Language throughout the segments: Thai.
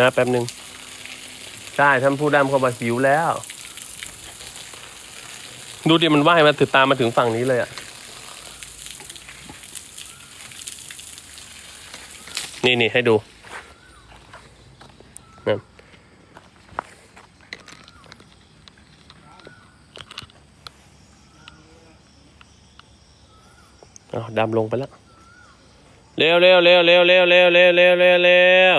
นะแป๊บหนึ่งใช่ท่านผู้ดำเข้ามาหิวแล้ว ดูดิมันว่ายมาถึงตามมาถึงฝั่งนี้เลยอะ่ะนี่นี่ให้ดูนะดำลงไปแล้ว เร็วเร็วเร็วเร็วเร็วเร็วเร็วเร็วเร็ว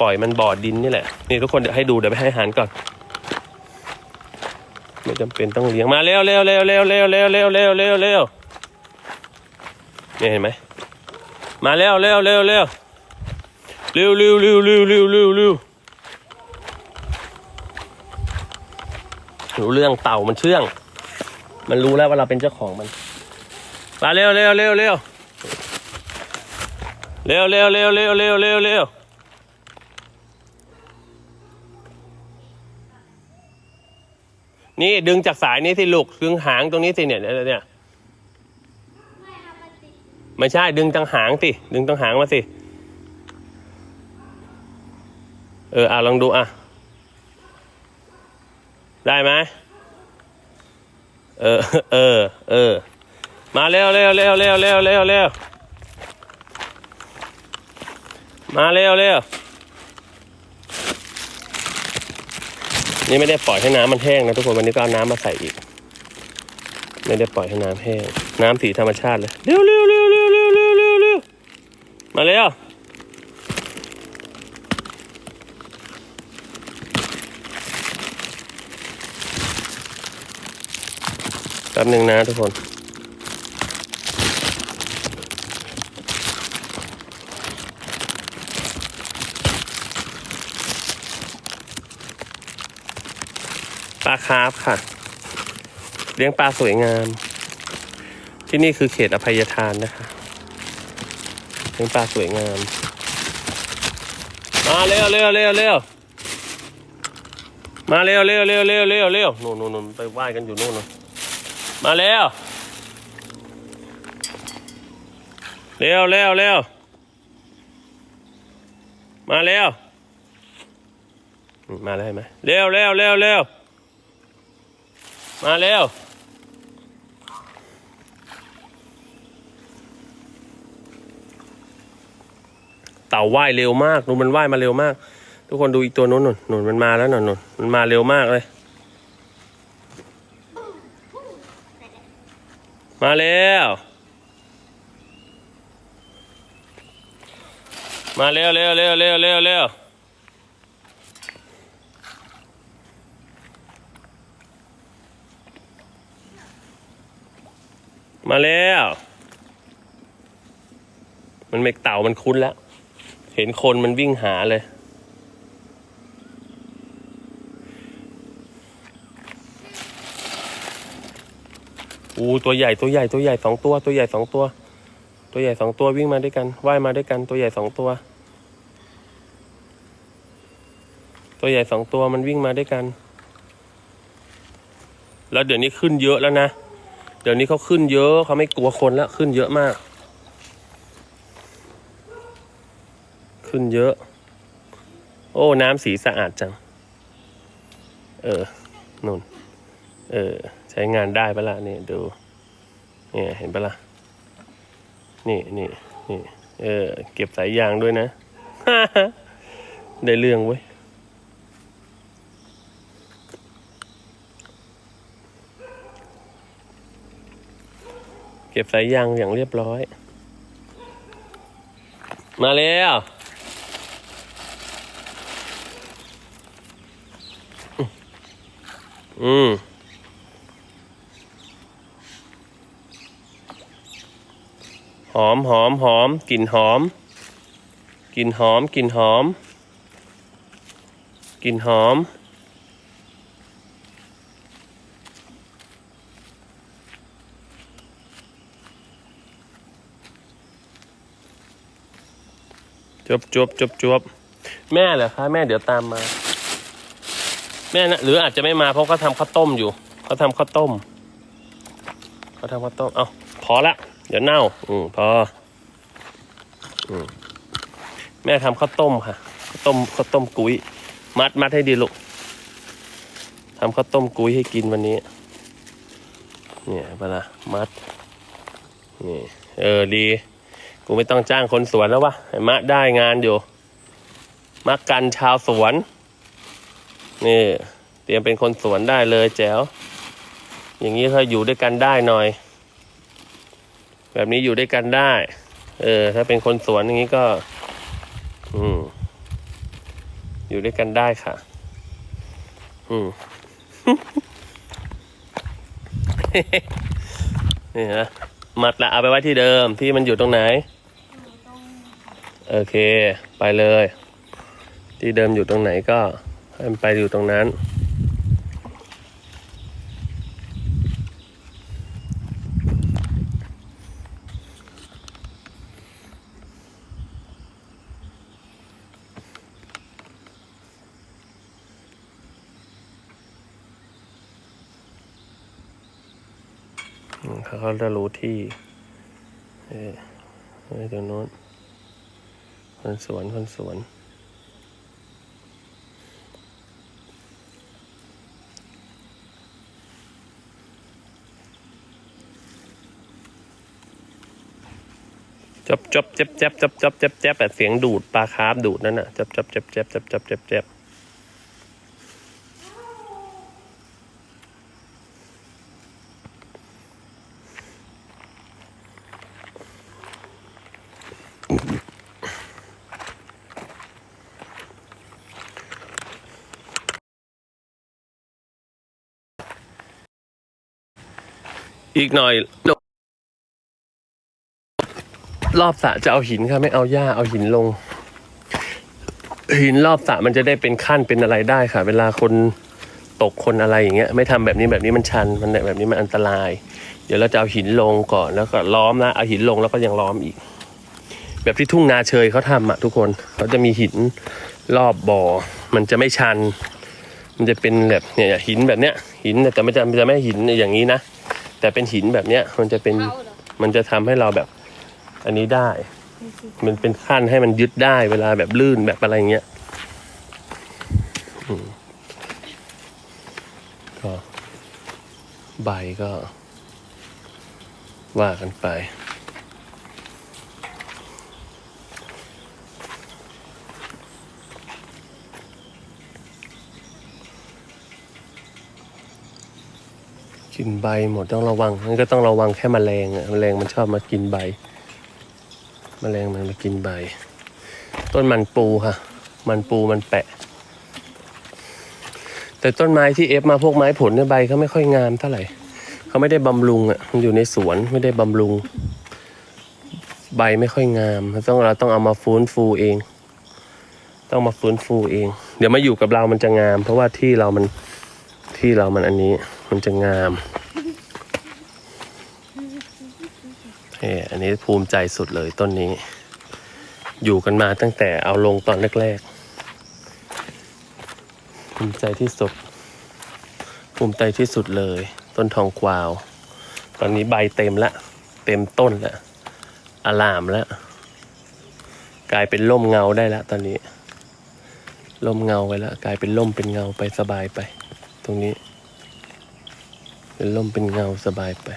ปล่อยมันบ่อดินนี่แหละ นี่ทุกคนเดี๋ยวให้ดูเดี๋ยวไปให้อาหารก่อน ไม่จำเป็นต้องเลี้ยงมาเร็วเร็วเร็วเร็วเร็วเร็วเร็วเร็วเร็วเร็วนี่เห็นไหมมาเร็วเร็วเร็วเร็วเร็วเร็วเร็วเร็วเร็วเร็วเร็วรู้เรื่องเต่ามันเชื่อง มันรู้แล้วว่าเราเป็นเจ้าของมันมาเร็วเร็วเร็วเร็วเร็วเร็วเร็วเร็วเร็วเร็วเร็ว นี่ดึงจากสายนี้สิลูกดึงหางตรงนี้สิเนี่ยเนี่ยเนี่ยไม่ใช่ดึงทางหางสิดึงทางหางมาสิเอออะลองดูอะได้ไหมเออเออเออมาเร็วเร็วเร็วเร็วเร็วเร็วเร็วมาเร็วเร็ว นี่ไม่ได้ปล่อยให้น้ำมันแห้งนะทุกคนวันนี้ก็เอาน้ำมาใส่อีก ไม่ได้ปล่อยให้น้ำแห้ง น้ำสีธรรมชาติเลยเร็วเร็วเร็วเร็วเร็วเร็วเร็วเร็วมาเร็วแป๊บหนึ่งนะทุกคน ปลาคาร์ฟค่ะ เลี้ยงปลาสวยงาม ที่นี่คือเขตอภัยทานนะคะ เลี้ยงปลาสวยงาม มาเร็วเร็วเร็วเร็วมาเร็วเร็วเร็วเร็วเร็วเร็วนู่นนู่นนู่นไปไหว้กันอยู่นู่นนู่นมาเร็วเร็วเร็วเร็วมาเร็วมมาแล้วเห็นไหมเร็วเร็วเร็วเร็ว มาเร็ว เต่าว่ายเร็วมากดูมันว่ายมาเร็วมาก ทุกคนดูอีกตัวนู้นหนุนหนุนมันมาแล้วหนุนหนุนมันมาเร็วมากเลย มาเร็ว มาเร็วเร็วเร็วเร็วเร็วเร็ว มาแล้ว มันเมกเต่ามันคุ้นแล้ว เห็นคนมันวิ่งหาเลย อู้ตัวใหญ่ตัวใหญ่ตัวใหญ่สองตัว ตัวใหญ่สองตัว ตัวใหญ่สองตัววิ่งมาด้วยกันว่ายมาด้วยกันตัวใหญ่สองตัว ตัวใหญ่สองตัวมันวิ่งมาด้วยกัน แล้วเดี๋ยวนี้ขึ้นเยอะแล้วนะ ดี๋ยวนี้เขาขึ้นเยอะเขาไม่กลัวคนแล้วขึ้นเยอะมาก ขึ้นเยอะ โอ้ น้ำสีสะอาดจัง เออนุ่น เออ ใช้งานได้ปะล่ะนี่ดูเนี่ยเห็นปะล่ะนี่นี่นี่เออ เก็บสายยางด้วยนะ ได้เรื่องเว้ย ก็บสายยางอย่างเรียบร้อย มาแล้วอืมหอมหอมหอมกลิ่นหอมกลิ่นหอมกลิ่นหอมกกลิ่นหอม จบจบจบจบแม่เหรอคะแม่เดี๋ยวตามมา แม่นะหรืออาจจะไม่มาเพราะเขาทำข้าวต้มอยู่เขาทำข้าวต้มเขาทำข้าวต้มเอาพอละเดี๋ยวเน่า อืมพออืมแม่ทำข้าวต้มค่ะข้าวต้มข้าวต้มกุ้ย มัดมัดให้ดีลูกทำข้าวต้มกุ้ยให้กินวันนี้ เนี่ยเวลามัดนี่เออดี กูไม่ต้องจ้างคนสวนแล้ววะไอ้มะได้งานอยู่มะกันชาวสวน นี่ เตรียมเป็นคนสวนได้เลยแจ๋วอย่างนี้เขาอยู่ด้วยกันได้หน่อย แบบนี้อยู่ด้วยกันได้ เออ ถ้าเป็นคนสวนอย่างนี้ก็ อืม อยู่ด้วยกันได้ค่ะ อืมนี่นะมัดละเอาไปไว้ที่เดิมที่มันอยู่ตรงไหน โอเค ไปเลย ที่เดิมอยู่ตรงไหนก็ให้มันไปอยู่ตรงนั้นเขาเขาจะรู้ที่เออตรงโน้น คนสวน คนสวน จับจับเจ็บเจ็บจับจับเจ็บเจ็บแบบเสียงดูดปลาคาร์ฟดูดนั่นน่ะจับจับเจ็บเจ็บจับจับเจ็บเจ็บ อีกหน่อย รอบสระจะเอาหินค่ะไม่เอาหญ้าเอาหินลง หินรอบสระมันจะได้เป็นขั้นเป็นอะไรได้ค่ะ เวลาคนตกคนอะไรอย่างเงี้ยไม่ทำแบบนี้แบบนี้มันชันมันแบบนี้มันอันตราย เดี๋ยวเราจะเอาหินลงก่อนแล้วก็ล้อมนะเอาหินลงแล้วก็ยังล้อมอีก แบบที่ทุ่งนาเชยเขาทำอะทุกคนเขาจะมีหินรอบบ่อ มันจะไม่ชัน มันจะเป็นแบบเนี่ยหินแบบเนี้ยหินแต่ไม่จะจะไม่หินอย่างนี้นะ แต่เป็นหินแบบเนี้ยมันจะเป็นเอาเหรอมันจะทำให้เราแบบ อันนี้ได้ มันเป็นขั้นให้มันยึดได้เวลาแบบลื่นแบบอะไรเงี้ยอืมก็ใบก็ว่ากันไป กินใบหมดต้องระวังมันก็ต้องระวังแค่แมลงอะแมลงมันชอบมากินใบแมลงมันมากินใบ ต้นมันปูค่ะ มันปูมันแปะ แต่ต้นไม้ที่เอฟมาพวกไม้ผลเนี่ยใบเขาไม่ค่อยงามเท่าไหร่เขาไม่ได้บำรุงอะมันอยู่ในสวนไม่ได้บำรุง ใบไม่ค่อยงามต้องเราต้องเอามาฟื้นฟูเอง ต้องมาฟื้นฟูเอง เดี๋ยวมาอยู่กับเรามันจะงาม เพราะว่าที่เรามัน ที่เรามันอันนี้มันจะงามเอออันนี้ภูมิใจสุดเลยต้นนี้ อยู่กันมาตั้งแต่เอาลงตอนแรกๆ ภูมิใจที่สุด ภูมิใจที่สุดเลย ต้นทองกวาว ตอนนี้ใบเต็มละ เต็มต้นละอลามแล้ว กลายเป็นร่มเงาได้แล้วตอนนี้ ร่มเงาไปแล้ว กลายเป็นร่มเป็นเงาไปสบายไป ตรงนี้ เป็นร่มเป็นเงาสบายไป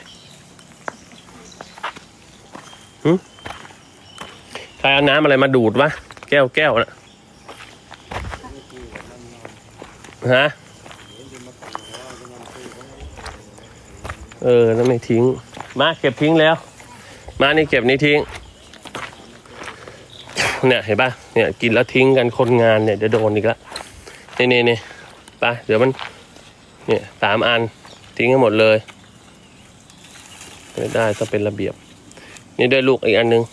หึใครเอาน้ำอะไรมาดูดวะ แก้วแก้วนะฮะเออแล้วไม่ทิ้ง มาเก็บทิ้งแล้ว มานี่เก็บนี่ทิ้ง เนี่ยเห็นปะเนี่ย กินแล้วทิ้งกันคนงานเนี่ยเดี๋ยวโดนอีกละนี่นี่นี่ไปเดี๋ยวมัน เนี่ยสามอันทิ้งให้หมดเลยไม่ได้ต้องเป็นระเบียบ นี่ได้ลูกอีกอันนึง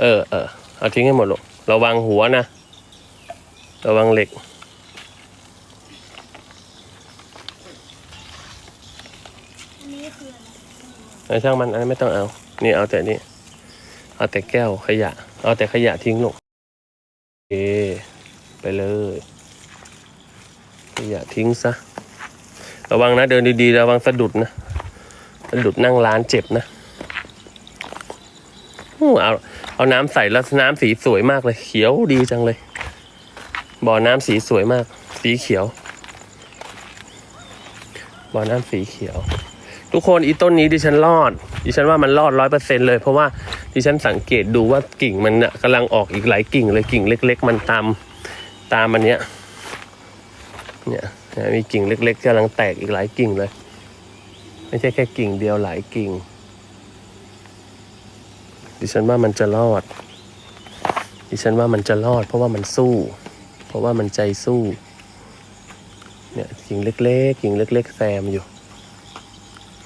เออเออเอาทิ้งให้หมดลูกระวังหัวนะ ระวังเหล็กอไอ้ช่างมันอันนั้ไม่ต้องเอา นี่เอาแต่นี่เอาแต่แก้วขยะ เอาแต่ขยะทิ้งลงโอเคไปเลย ขยะทิ้งซะ ระวังนะเดินดีๆ ระวังสะดุดนะ สะดุดนั่งร้านเจ็บนะอู้เอาเอาน้ำใส่แล้วน้ำสีสวยมากเลย เขียวดีจังเลย บ่อน้ำสีสวยมาก สีเขียว บ่อน้ำสีเขียว ทุกคนอีต้นนี้ดิฉันรอด ดิฉันว่ามันรอดร้อยเปอร์เซ็นเลย เพราะว่าดิฉันสังเกตดูว่ากิ่งมันน่ะกำลังออกอีกหลายกิ่งเลยกิ่งเล็ก ๆ มันตามตามมันเนี้ย เนี่ยนี่ยมีกิ่งเล็กๆกำลังแตกอีกหลายกิ่งเลย ไม่ใช่แค่กิ่งเดียวหลายกิ่ง ดิฉันว่ามันจะรอด ดิฉันว่ามันจะรอด เพราะว่ามันสู้ เพราะว่ามันใจสู้ เนี่ยกิ่งเล็กๆกิ่งเล็ก ๆแซมอยู่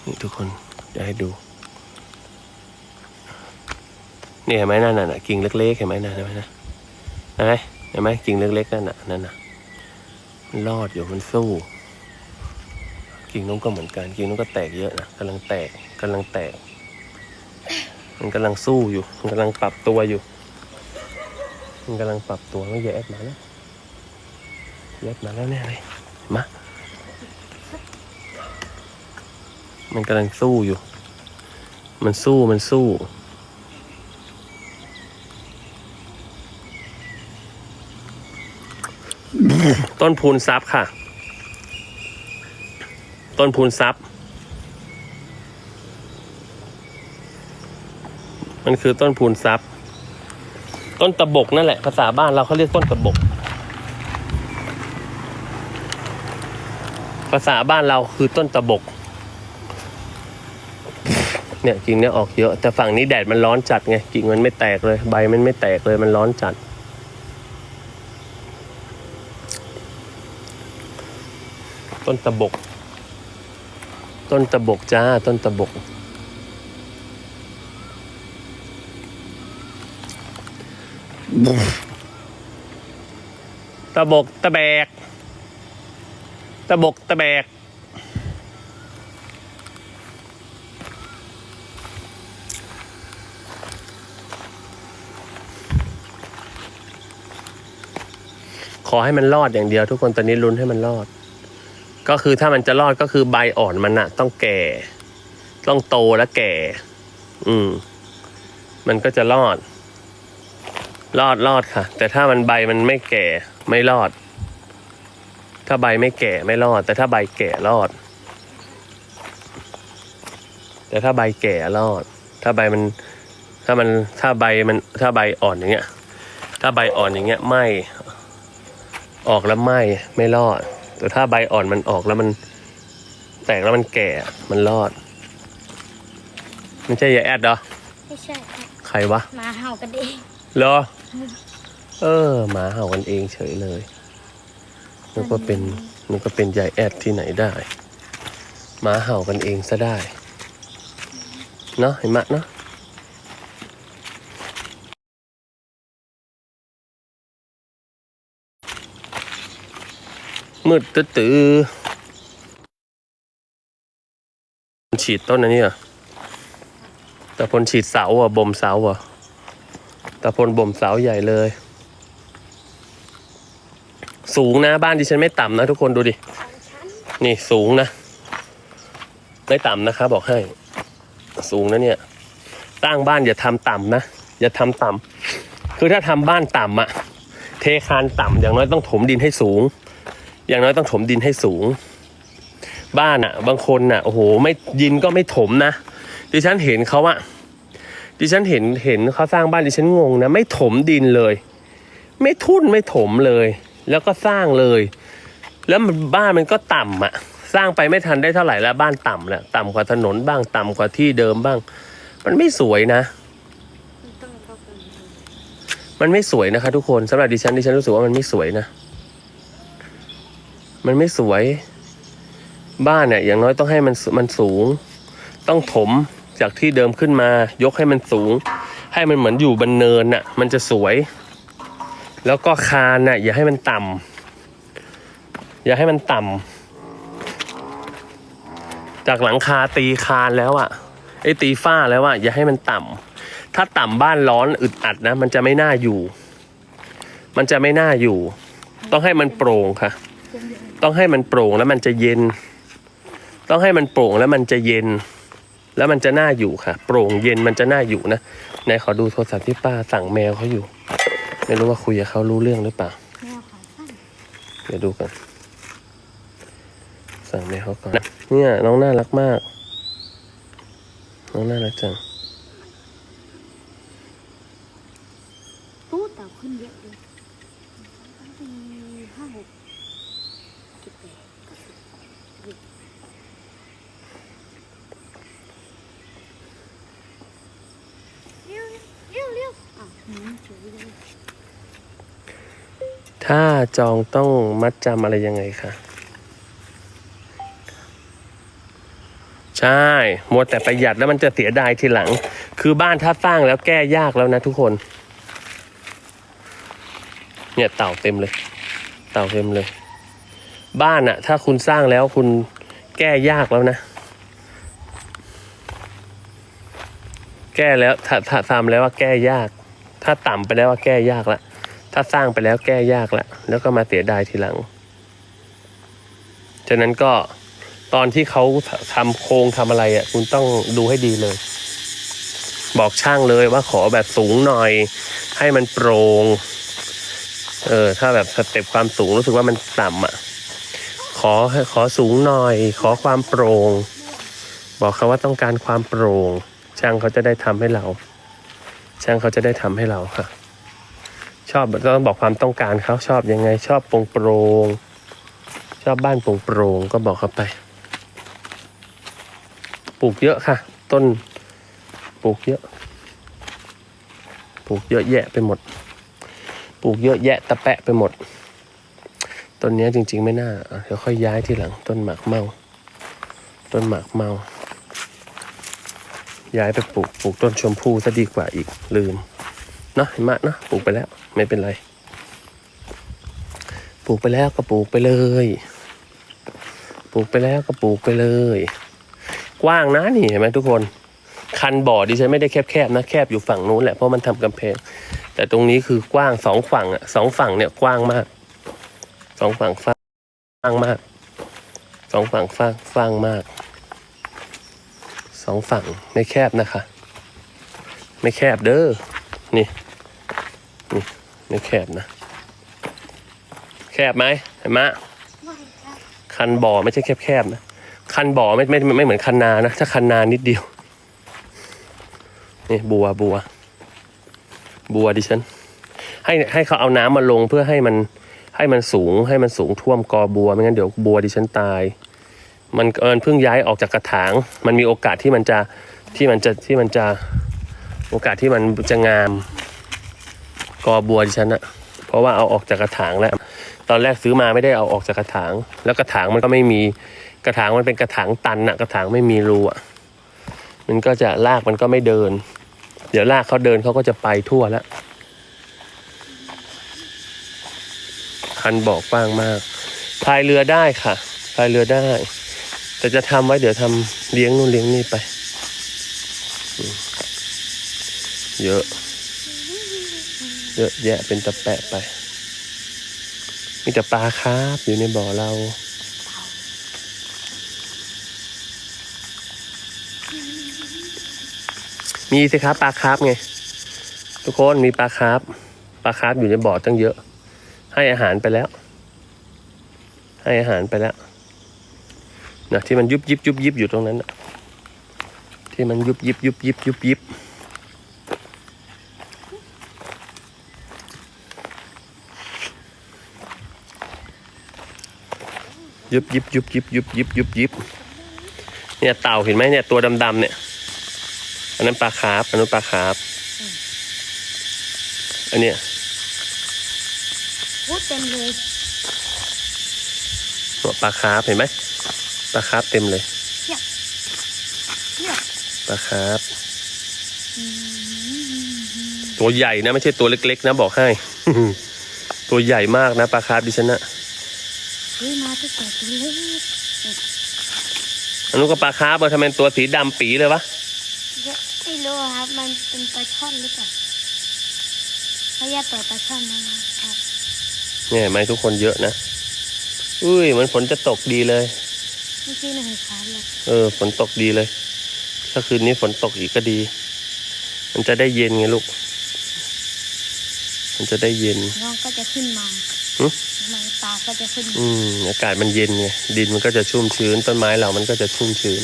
นี่ทุกคนจะให้ดูนี่เห็นไหมนั่นน่ะกิ่งเล็กๆเห็นไหมนั่นเห็นไหมนะเห็นไหมเห็นไหมกิ่งเล็กๆนั่นน่ะนั่นน่ะ มันรอดอยู่มันสู้ กิ่งนู้นก็เหมือนกัน กิ่งนู้นก็แตกเยอะนะกำลังแตกกำลังแตก มันกำลังสู้อยู่ มันกำลังปรับตัวอยู่ มันกำลังปรับตัวไม่แยกมาแล้วแยกมาแล้วแน่เลยมามันกำลังสู้อยู่ มันสู้มันสู้ ต้นพูนซับค่ะ ต้นพูนซับมันคือต้นพูนซับต้นตะบกนั่นแหละภาษาบ้านเราเขาเรียกต้นตะบก ภาษาบ้านเราคือต้นตะบก เนี่ยกิ่งเนี่ยออกเยอะ แต่ฝั่งนี้แดดมันร้อนจัดไงกิ่งมันไม่แตกเลย ใบมันไม่แตกเลยมันร้อนจัด ต้นตะบก ต้นตะบกจ้า ต้นตะบก ตะบกตะแบก ตะบกตะแบก ขอให้มันรอดอย่างเดียว ทุกคนตอนนี้ลุ้นให้มันรอด ก็คือถ้ามันจะรอดก็คือใบอ่อนมันอะต้องแก่ ต้องโตและแก่ อืม มันก็จะรอด รอดรอดค่ะ แต่ถ้ามันใบมันไม่แก่ ไม่รอด ถ้าใบไม่แก่ไม่รอด แต่ถ้าใบแก่รอด แต่ถ้าใบแก่รอด ถ้าใบมัน ถ้ามันถ้าใบมัน ถ้าใบอ่อนอย่างเงี้ย ถ้าใบอ่อนอย่างเงี้ยไม่ ออกแล้วไหมไม่รอด แต่ถ้าใบอ่อนมันออกแล้วมัน แตกแล้วมันแก่มันรอด ไม่ใช่ยายแอดเหรอ ไม่ใช่ครับใครวะหมาเห่ากันเองเหรอ เออหมาเห่ากันเองเฉยเลยนึกว่าเป็นนึกว่าเป็นยายแอดที่ไหนได้หมาเห่ากันเองซะได้ เนาะเห็นมะเนาะ มืดตื้อตื้อฉีดต้นอันนี้อะแต่พลฉีดเสาอะบ่มเสาอะตะพลบ่มเสาใหญ่เลย สูงนะบ้านดิฉันไม่ต่ำนะทุกคนดูดิ นี่สูงนะ ไม่ต่ำนะคะบอกให้ สูงนะเนี่ยสร้งบ้านอย่าทำต่ำนะ อย่าทำต่ำคือถ้าทำบ้านต่ำอะเทคานต่ำอย่างน้อยต้องถมดินให้สูง อย่างน้อยต้องถมดินให้สูง บ้านอะบางคนอะโอ้โหไม่ยินก็ไม่ถมนะดิฉันเห็นเขาอะดิฉันเห็นเห็นเขาสร้างบ้านดิฉันงงนะไม่ถมดินเลย ไม่ทุ่นไม่ถมเลย แล้วก็สร้างเลย แล้วบ้านมันก็ต่ำอะสร้างไปไม่ทันได้เท่าไหร่แล้วบ้านต่ำแหล้วต่ำกว่าถนนบ้างต่ำกว่าที่เดิมบ้าง มันไม่สวยนะมันต้องเข้ากันมันไม่สวยนะคะ ทุกคนสำหรับดิฉันดิฉันรู้สึกว่ามันไม่สวยนะ มันไม่สวย บ้านเนี่ยอย่างน้อยต้องให้มันมันสูง ต้องถมจากที่เดิมขึ้นมา ยกให้มันสูง ให้มันเหมือนอยู่บนเนินน่ะ มันจะสวย แล้วก็คานน่ะ อย่าให้มันต่ำอย่าให้มันต่ำจากหลังคาตีคานแล้วอะไอ้ตีฝ้าแล้วอะอย่าให้มันต่ำถ้าต่ำบ้านร้อนอึดอัดนะ มันจะไม่น่าอยู่ มันจะไม่น่าอยู่ ต้องให้มันโปร่งค่ะ ต้องให้มันโปร่งแล้วมันจะเย็น ต้องให้มันโปร่งแล้วมันจะเย็น แล้วมันจะน่าอยู่ค่ะ โปร่งเย็นมันจะน่าอยู่นะไหนขอดูโทรศัพท์ที่ป้าสั่งแมวเขาอยู่ ไม่รู้ว่าคุยกับเขารู้เรื่องหรือเปล่าแมวขาสั้นเดี๋ยวดูกันสั่งแมวเขาก่อนเนี่ยน้องน่ารักมาก น้องน่ารักจัง ตู้เต่าขึ้นเยอะเลยสี่ห้าหกเจ็ดแปดเก้าสิบสิบเร็วเร็วเร็วอะหืมสวยเลย ถ้าจองต้องมัดจำอะไรยังไงคะใช่ มัวแต่ประหยัดแล้วมันจะเสียดายทีหลัง คือบ้านถ้าสร้างแล้วแก้ยากแล้วนะทุกคน เนี่ยเต่าเต็มเลย เต่าเต็มเลย บ้านอะถ้าคุณสร้างแล้วคุณแก้ยากแล้วนะ แก้แล้วถ้าถ้าทำแล้วว่าแก้ยาก ถ้าต่ำไปแล้วว่าแก้ยากละ ถ้าสร้างไปแล้วแก้ยากละแล้วก็มาเสียดายทีหลัง ฉะนั้นก็ตอนที่เขาทำโครงทำอะไรอะ คุณต้องดูให้ดีเลย บอกช่างเลยว่าขอแบบสูงหน่อย ให้มันโปร่งเออถ้าแบบสเต็ปความสูงรู้สึกว่ามันต่ำอะ ขอขอสูงหน่อย ขอความโปร่งบอกเขาว่าต้องการความโปร่งช่างเขาจะได้ทำให้เรา ช่างเขาจะได้ทำให้เราค่ะ ชอบต้องบอกความต้องการเขาชอบยังไง ชอบโปร่งโปรงชอบบ้านโปร่งโปรงก็บอกเขาไป ปลูกเยอะค่ะ ต้นปลูกเยอะ ปลูกเยอะแยะไปหมด ปลูกเยอะแยะตะแปะไปหมด ต้นนี้จริง ๆ ไม่น่า เดี๋ยวค่อยย้ายทีหลัง ต้นหมากเมา ต้นหมากเมา ย้ายไปปลูกปลูกต้นชมพู่ซะดีกว่าอีกลืม นาะเห็นมะเนาะปลูกไปแล้ว ไม่เป็นไร ปลูกไปแล้วก็ปลูกไปเลย ปลูกไปแล้วก็ปลูกไปเลย กว้างนะนี่เห็นไหมทุกคน คันบ่อดิฉันไม่ได้แคบๆนะแคบอยู่ฝั่งนู้นแหละเพราะมันทำกำแพง แต่ตรงนี้คือกว้างสองฝั่งอะสองฝั่งเนี่ยกว้างมากสองฝั่งฟ้างมากสองฝั่งฟ้างฟ้างมากสองฝั่งไม่แคบนะคะ ไม่แคบเด้อ นี่ นี่ไม่แคบนะ แคบไหมเห็นไหมะไม่ครับคันบ่อไม่ใช่แคบๆนะ คันบ่อไม่ไม่ไม่ไม่เหมือนคันนานะ ถ้าคันนานิดเดียว นี่บัวบัว บัวดิฉัน ให้ให้เขาเอาน้ำมาลงเพื่อให้มันให้มันสูงให้มันสูงท่วมกอบัวไม่งั้นเดี๋ยวบัวดิฉันตาย มันมันเพิ่งย้ายออกจากกระถาง มันมีโอกาสที่มันจะที่มันจะที่มันจะ โอกาสที่มันจะงามกอบัวดิฉันอะเพราะว่าเอาออกจากกระถางแล้ว ตอนแรกซื้อมาไม่ได้เอาออกจากกระถาง แล้วกระถางมันก็ไม่มีกระถางมันเป็นกระถางตันอะกระถางไม่มีรูอะมันก็จะลากมันก็ไม่เดิน เดี๋ยวลากเขาเดินเขาก็จะไปทั่วแล้วคันบอกกว้างมากพายเรือได้ค่ะพายเรือได้ แต่จะทำไว้เดี๋ยวทำเลี้ยงนู่นเลี้ยงนี่ไป เยอะ เยอะแยะเป็นตะแปะไป มีแต่ปลาคาร์ฟอยู่ในบ่อเรา มีสิครับปลาคาร์ฟไง ทุกคนมีปลาคาร์ฟปลาคาร์ฟอยู่ในบ่อตั้งเยอะ ให้อาหารไปแล้ว ให้อาหารไปแล้วนะที่มันยุบยิบยุบยิบอยู่ตรงนั้นนะที่มันยุบยิบยุบยิบยุบยิบ ยุบยิบยุบยิบยุบยิบยุบยิบเนี่ยเต่าเห็นไหมเนี่ยตัวดำๆเนี่ย อันนั้นปลาคาร์ฟอันนั้นปลาคาร์ฟอันเนี้ยโอ้เต็มเลยตัวปลาคาร์ฟเห็นไหมปลาคาร์ฟเต็มเลยเนี่ยปลาคาร์ฟตัวใหญ่นะไม่ใช่ตัวเล็กๆนะบอกให้ ตัวใหญ่มากนะปลาคาร์ฟดิฉันนะ เฮ้ยมาตั้งแต่ตัวเล็กอันนู้นก็ปลาคาร์ฟเออทำไมตัวสีดำปีเลยวะไม่รู้ครับ มันเป็นปลาช่อนหรือเปล่าเขาแยกเปิดปลาช่อนมาครับเนี่ยเห็นไหมทุกคนเยอะนะอุ้ยเหมันฝนจะตกดีเลยไม่ใช่หนึ่งครั้งเลยเออฝนตกดีเลยถ้าคืนนี้ฝนตกอีกก็ดี มันจะได้เย็นไงลูก มันจะได้เย็นน้องก็จะขึ้นมา หึมันตาก็จะขึ้นมอืมอากาศมันเย็นไงดินมันก็จะชุ่มชื้น ต้นไม้เรามันก็จะชุ่มชื้น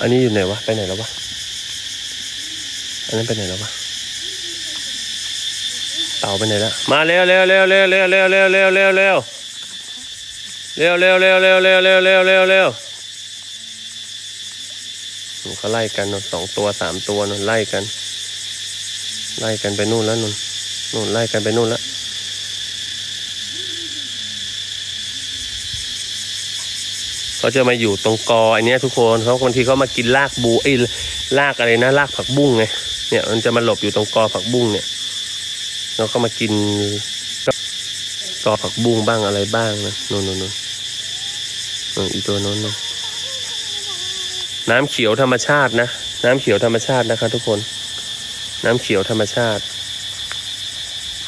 อันนี้อยู่ไหนวะ ไปไหนแล้ววะ อันนั้นไปไหนแล้ววะเต่าไปไหนแล้ว มาเร็วเร็วเร็วเร็วเร็วเร็วเร็วเร็วเร็วเร็วเร็วเร็วเร็วเร็วเร็วเร็วเร็วเร็ว เร็วเขาไล่กันนนสองตัวสามตัวนนไล่กัน ไล่กันไปนู่นแล้วนนนู่นไล่กันไปนู่นแล้วเขาจะมาอยู่ตรงกออันเนี้ยทุกคนเขาบางทีเขามากินรากบูไอ้รากอะไรนะรากผักบุ้งไงเนี่ยมันจะมาหลบอยู่ตรงกอผักบุ้งเนี่ยแล้วก็มากินกอผักบุ้งบ้างอะไรบ้างนะนู่นนู่นนู่นอีตัวโน้นนู่น น้ำเขียวธรรมชาตินะ น้ำเขียวธรรมชาตินะครับทุกคน น้ำเขียวธรรมชาติ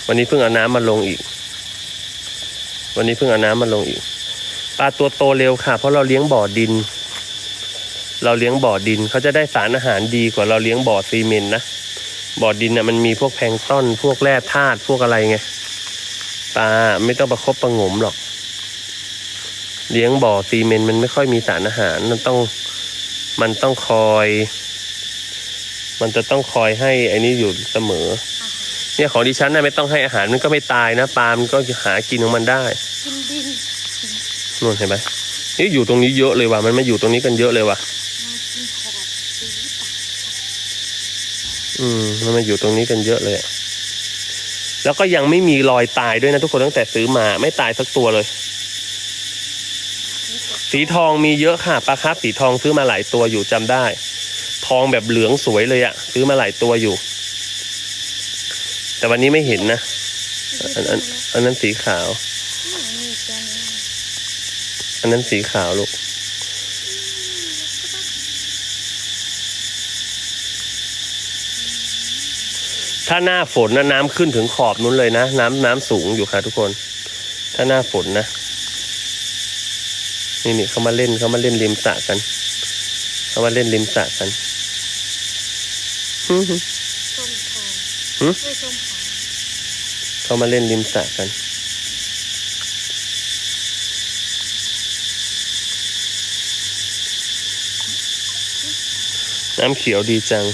วันนี้เพิ่งเอาน้ำมาลงอีก วันนี้เพิ่งเอาน้ำมาลงอีกปลาตัวโตเร็วค่ะ เพราะเราเลี้ยงบ่อดิน เราเลี้ยงบ่อดินเขาจะได้สารอาหารดีกว่าเราเลี้ยงบ่อซีเมนต์นะบ่อดินน่ะมันมีพวกแพงต้นพวกแร่ธาตุพวกอะไรไงปลาไม่ต้องประคบประงมหรอก เลี้ยงบ่อซีเมนต์มันไม่ค่อยมีสารอาหารมันต้อง มันต้องคอย มันจะต้องคอยให้ไอ้นี่อยู่เสมอ เนี่ยของดิฉันน่ะไม่ต้องให้อาหารมันก็ไม่ตายนะปลามันก็หากินของมันได้กินดินนู่นเห็นไหมนี่อยู่ตรงนี้เยอะเลยว่ะมันมาอยู่ตรงนี้กันเยอะเลยว่ะมากินขอบสีปากอืมมันมาอยู่ตรงนี้กันเยอะเลยอะแล้วก็ยังไม่มีรอยตายด้วยนะทุกคนตั้งแต่ซื้อมาไม่ตายสักตัวเลย สีทองมีเยอะค่ะปลาคาร์ฟสีทองซื้อมาหลายตัวอยู่จำได้ ทองแบบเหลืองสวยเลยอะซื้อมาหลายตัวอยู่ แต่วันนี้ไม่เห็นนะอันอันอันนั้นสีขาว อันนั้นสีขาวลูกถ้าหน้าฝนนะน้ำขึ้นถึงขอบนู้นเลยนะ น้ำน้ำสูงอยู่ค่ะทุกคน ถ้าหน้าฝนนะ นี่นี่เขามาเล่นเขามาเล่นริมสระกันเขามาเล่นริมสระกันฮึ่มส้มทองหึไม่ส้มขาวเขามาเล่นริมสระกัน น้ำเขียวดีจัง